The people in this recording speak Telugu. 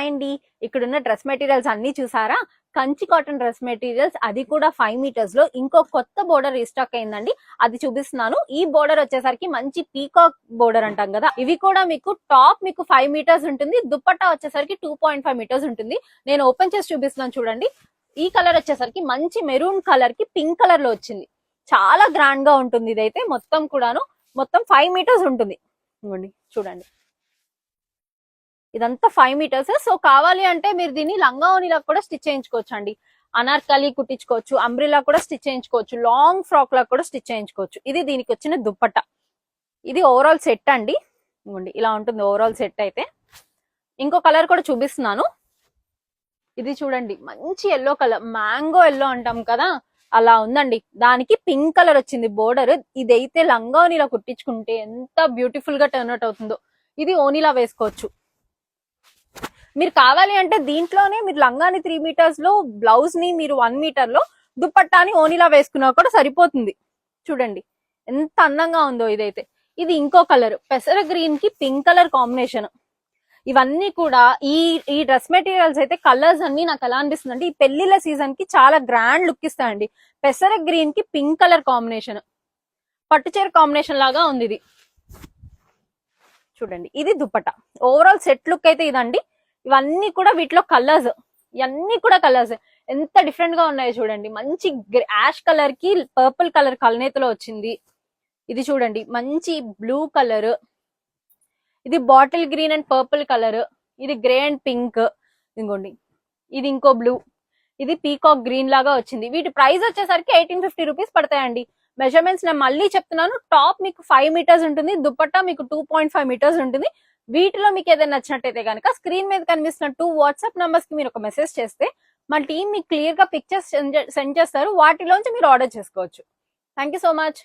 హాయ్ ఇక్కడ ఉన్న డ్రెస్ మెటీరియల్స్ అన్ని చూసారా? కంచి కాటన్ డ్రెస్ మెటీరియల్స్ అది కూడా ఫైవ్ మీటర్స్లో. ఇంకో కొత్త బోర్డర్ రీస్టాక్ అయిందండి. అది చూపిస్తున్నాను. ఈ బోర్డర్ వచ్చేసరికి మంచి పీకాక్ బోర్డర్ అంటాం కదా. ఇవి కూడా మీకు టాప్ మీకు ఫైవ్ మీటర్స్ ఉంటుంది. దుప్పట్టా వచ్చేసరికి టూ పాయింట్ ఫైవ్ మీటర్స్ ఉంటుంది. నేను ఓపెన్ చేసి చూపిస్తున్నాను చూడండి. ఈ కలర్ వచ్చేసరికి మంచి మెరూన్ కలర్కి పింక్ కలర్లో వచ్చింది. చాలా గ్రాండ్గా ఉంటుంది ఇదైతే మొత్తం కూడాను. మొత్తం ఫైవ్ మీటర్స్ ఉంటుంది. చూడండి. ఇదంతా ఫైవ్ మీటర్స్ సో కావాలి అంటే మీరు దీన్ని లంగా ఓనిలా కూడా స్టిచ్ చేయించుకోవచ్చు అండి అనార్కలి కుట్టించుకోవచ్చు అంబ్రిలా కూడా స్టిచ్ చేయించుకోవచ్చు లాంగ్ ఫ్రాక్ లా కూడా స్టిచ్ చేయించుకోవచ్చు. ఇది దీనికి వచ్చిన దుప్పట్ట. ఇది ఓవరాల్ సెట్ అండి. ఇవ్వండి ఇలా ఉంటుంది ఓవరాల్ సెట్ అయితే. ఇంకో కలర్ కూడా చూపిస్తున్నాను. ఇది చూడండి మంచి ఎల్లో కలర్ మ్యాంగో ఎల్లో అంటాం కదా. అలా ఉందండి. దానికి పింక్ కలర్ వచ్చింది బోర్డర్ ఇదైతే లంగా ఓనీలా కుట్టించుకుంటే ఎంత బ్యూటిఫుల్గా టర్న్ అవుట్ అవుతుందో. ఇది ఓనిలా వేసుకోవచ్చు. మీరు కావాలి అంటే దీంట్లోనే మీరు లంగాని త్రీ మీటర్స్లో బ్లౌజ్ని మీరు వన్ మీటర్లో దుప్పట్టాని ఓనిలా వేసుకున్నా కూడా సరిపోతుంది. చూడండి ఎంత అందంగా ఉందో ఇదైతే. ఇది ఇంకో కలర్ పెసర గ్రీన్కి పింక్ కలర్ కాంబినేషన్ ఇవన్నీ కూడా ఈ ఈ డ్రెస్ మెటీరియల్స్ అయితే కలర్స్ అన్ని నాకు ఎలా అనిపిస్తుంది అంటే ఈ పెళ్ళిళ్ళ సీజన్కి చాలా గ్రాండ్ లుక్ ఇస్తాయండి. పెసర గ్రీన్కి పింక్ కలర్ కాంబినేషన్ పట్టుచీర కాంబినేషన్ లాగా ఉంది ఇది. చూడండి ఇది దుప్పట ఓవరాల్ సెట్ లుక్ అయితే ఇదండి. ఇవన్నీ కూడా వీటిలో కలర్స్ ఇవన్నీ కూడా కలర్స్ ఎంత డిఫరెంట్గా ఉన్నాయో చూడండి. మంచి యాష్ కలర్కి పర్పుల్ కలర్ కలనేతలో వచ్చింది. ఇది చూడండి. మంచి బ్లూ కలర్ ఇది bottle green and purple colour ఇది గ్రే అండ్ పింక్ ఇంకోండి. ఇది ఇంకో బ్లూ ఇది పీకాక్ గ్రీన్ లాగా వచ్చింది. వీటి ప్రైస్ వచ్చేసరికి ఎయిటీన్ ఫిఫ్టీ రూపీస్ పడతాయండి. మెజర్మెంట్స్ నేను మళ్ళీ చెప్తున్నాను. టాప్ మీకు ఫైవ్ మీటర్స్ ఉంటుంది. దుప్పట్టా మీకు టూ పాయింట్ ఫైవ్ మీటర్స్ ఉంటుంది. వీటిలో మీకు ఏదైనా నచ్చినట్టయితే కనుక స్క్రీన్ మీద కనిపిస్తున్న టూ వాట్సాప్ నంబర్స్కి మీరు ఒక మెసేజ్ చేస్తే మన టీం మీకు క్లియర్గా పిక్చర్స్ సెండ్ చేస్తారు. వాటిలోంచి మీరు ఆర్డర్ చేసుకోవచ్చు. Thank you so much